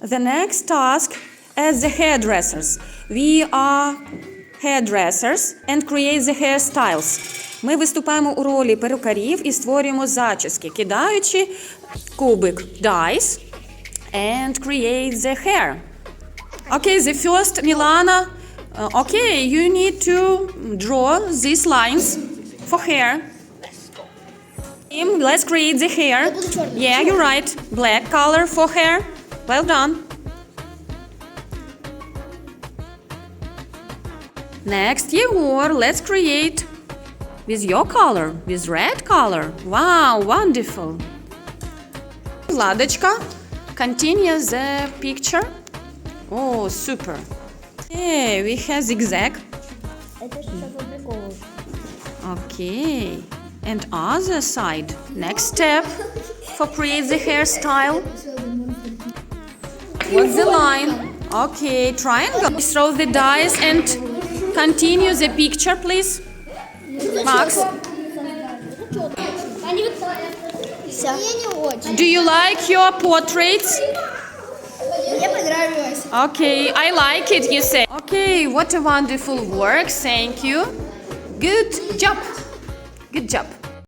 The next task as the hairdressers. We are hairdressers and create the hairstyles. Ми виступаємо у ролі перукарів і створюємо зачіски, кидаючи кубик dice and create the hair. Okay, the first Milana. uh, okay, you need to draw these lines for hair. Tim, let's create the hair. буду чорним. Yeah, you're right. Black color for hair. Well done. Next, Yegor, let's create with your color, with red color. Wow, wonderful. Ладочка, continue the picture. Oh, super. Okay, we have zigzag. Это что фабриковывают. Okay. And other side. Next step for create the hairstyle. What's the line? Okay, triangle. Throw the dice and continue the picture, please. Max. Do you like your portraits? Okay, I like it, you say. Okay, what a wonderful work, thank you. Good job. Good job.